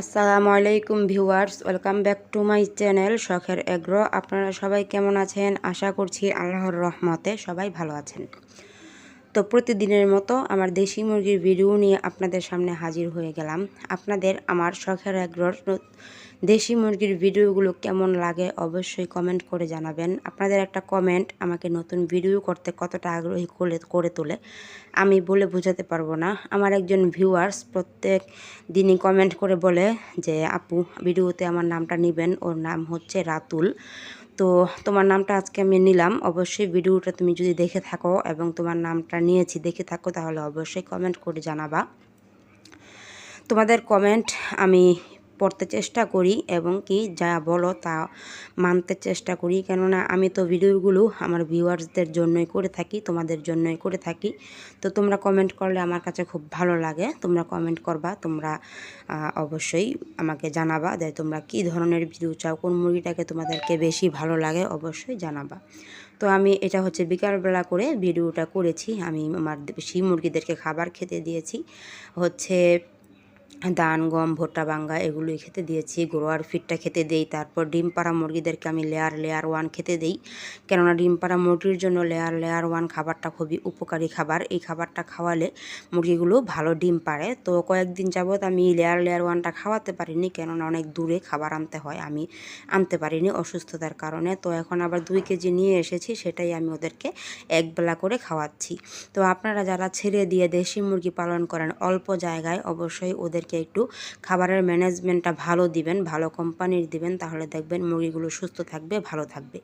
আসসালামু আলাইকুম viewers, welcome back to my channel শখের এগ্রো। আপনারা সবাই কেমন আছেন? আশা করছি আল্লাহর রহমতে সবাই ভালো আছেন। তো প্রতিদিনের মতো আমার দেশি মুরগির ভিডিও নিয়ে আপনাদের সামনে হাজির হয়ে গেলাম। আপনাদের আমার শখের এগ্রোর দেশি মুরগির ভিডিওগুলো কেমন লাগে অবশ্যই কমেন্ট করে জানাবেন। আপনাদের একটা কমেন্ট আমাকে নতুন ভিডিও করতে কতটা আগ্রহী করে করে তোলে, আমি বলে বোঝাতে পারব না। আমার একজন ভিউয়ার্স প্রত্যেক দিনই কমেন্ট করে বলে যে, আপু, ভিডিওতে আমার নামটা নেবেন। ওর নাম হচ্ছে রাতুল। তো তোমার নামটা আজকে আমি নিলাম। অবশ্যই ভিডিওটা তুমি যদি দেখে থাকো এবং তোমার নামটা নিয়েছি দেখে থাকো, তাহলে অবশ্যই কমেন্ট করে জানাবা। তোমাদের কমেন্ট আমি পড়তে চেষ্টা করি এবং কি যা বলো তা মানতে চেষ্টা করি। কেননা আমি তো ভিডিওগুলো আমার ভিউয়ার্সদের জন্যই করে থাকি, তোমাদের জন্যই করে থাকি। তো তোমরা কমেন্ট করলে আমার কাছে খুব ভালো লাগে। তোমরা কমেন্ট করবা, তোমরা অবশ্যই আমাকে জানাবা যে তোমরা কি ধরনের ভিডিও চাও, কোন মুরগিটাকে তোমাদেরকে বেশি ভালো লাগে, অবশ্যই জানাবা। তো আমি এটা হচ্ছে বিকালবেলা করে ভিডিওটা করেছি। আমি আমার দেশি মুরগিদেরকে খাবার খেতে দিয়েছি। হচ্ছে ধান, গম, ভুট্টা, বাঙ্গা এগুলোই খেতে দিয়েছি। গ্রোয়ার ফিটটা খেতে দেই। তারপর ডিম পাড়া মুরগিদেরকে আমি লেয়ার লেয়ার ওয়ান খেতে দেই। কেননা ডিম পাড়া মুরগির জন্য লেয়ার লেয়ার ওয়ান খাবারটা খুবই উপকারী খাবার। এই খাবারটা খাওয়ালে মুরগিগুলো ভালো ডিম পাড়ে। তো কয়েকদিন যাবৎ আমি লেয়ার লেয়ার ওয়ানটা খাওয়াতে পারিনি। কেননা অনেক দূরে খাবার আনতে হয়। আমি আনতে পারিনি অসুস্থতার কারণে। তো এখন আবার দুই কেজি নিয়ে এসেছি। সেটাই আমি ওদেরকে একবেলা করে খাওয়াচ্ছি। তো আপনারা যারা ছেড়ে দিয়ে দেশি মুরগি পালন করেন, অল্প জায়গায় অবশ্যই ওদেরকে মুরগিকে একটু খাবারের ম্যানেজমেন্টটা ভালো দিবেন, ভালো কোম্পানির দিবেন, তাহলে দেখবেন মুরগিগুলো সুস্থ থাকবে, ভালো থাকবে।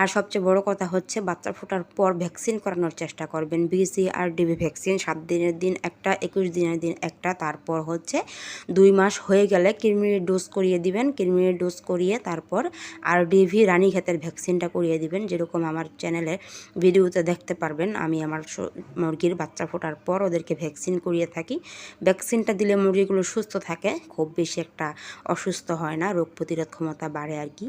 আর সবচেয়ে বড় কথা হচ্ছে বাচ্চা ফোটার পর ভ্যাকসিন করানোর চেষ্টা করবেন। বিসি আর ডিবি ভ্যাকসিন, সাত দিনের দিন একটা, একুশ দিনের দিন একটা, তারপর হচ্ছে দুই মাস হয়ে গেলে কৃমির ডোজ করিয়ে দিবেন। কৃমির ডোজ করিয়ে তারপর আর ডিভি রানী ক্ষেতের ভ্যাকসিনটা করিয়ে দিবেন। যেরকম আমার চ্যানেলে ভিডিওতে দেখতে পারবেন, আমি আমার মুরগির বাচ্চা ফোটার পর ওদেরকে ভ্যাকসিন করিয়ে থাকি। ভ্যাকসিনটা দিলে মুরগিগুলো সুস্থ থাকে, খুব বেশি একটা অসুস্থ হয় না, রোগ প্রতিরোধ ক্ষমতা বাড়ে আর কি।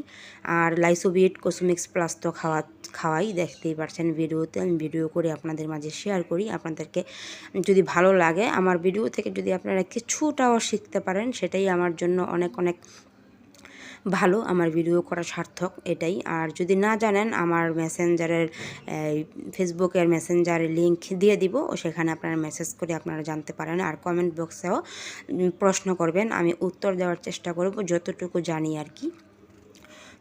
আর লাইসোবিট কোসমিক্স প্লাস তো খাওয়া, খাওয়াই দেখতেই পারছেন ভিডিওতে। আমি ভিডিও করে আপনাদের মাঝে শেয়ার করি। আপনাদেরকে যদি ভালো লাগে আমার ভিডিও থেকে যদি আপনারা কিছুটাও শিখতে পারেন, সেটাই আমার জন্য অনেক অনেক ভালো। আমার ভিডিও করা সার্থক, এটাই। আর যদি না জানেন, আমার মেসেঞ্জারের ফেসবুকের মেসেঞ্জারের লিঙ্ক দিয়ে দিব। সেখানে আপনারা মেসেজ করে আপনারা জানতে পারেন। আর কমেন্ট বক্সেও প্রশ্ন করবেন। আমি উত্তর দেওয়ার চেষ্টা করব, যতটুকু জানি আর কি।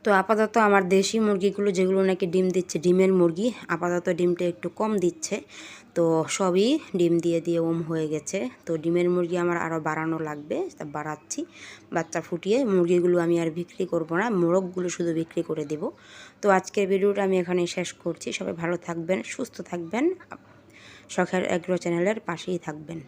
তো আপাতত আমার দেশি মুরগিগুলো যেগুলো নাকি ডিম দিচ্ছে, ডিমের মুরগি, আপাতত ডিমটা একটু কম দিচ্ছে। তো সবই ডিম দিয়ে দিয়ে ওম হয়ে গেছে। তো ডিমের মুরগি আমার আরও বাড়ানো লাগবে, তা বাড়াচ্ছি। বাচ্চা ফুটিয়ে মুরগিগুলো আমি আর বিক্রি করব না, মোরগগুলো শুধু বিক্রি করে দেব। তো আজকের ভিডিওটা আমি এখানে শেষ করছি। সবাই ভালো থাকবেন, সুস্থ থাকবেন। শখের অ্যাগ্রো চ্যানেলের পাশেই থাকবেন।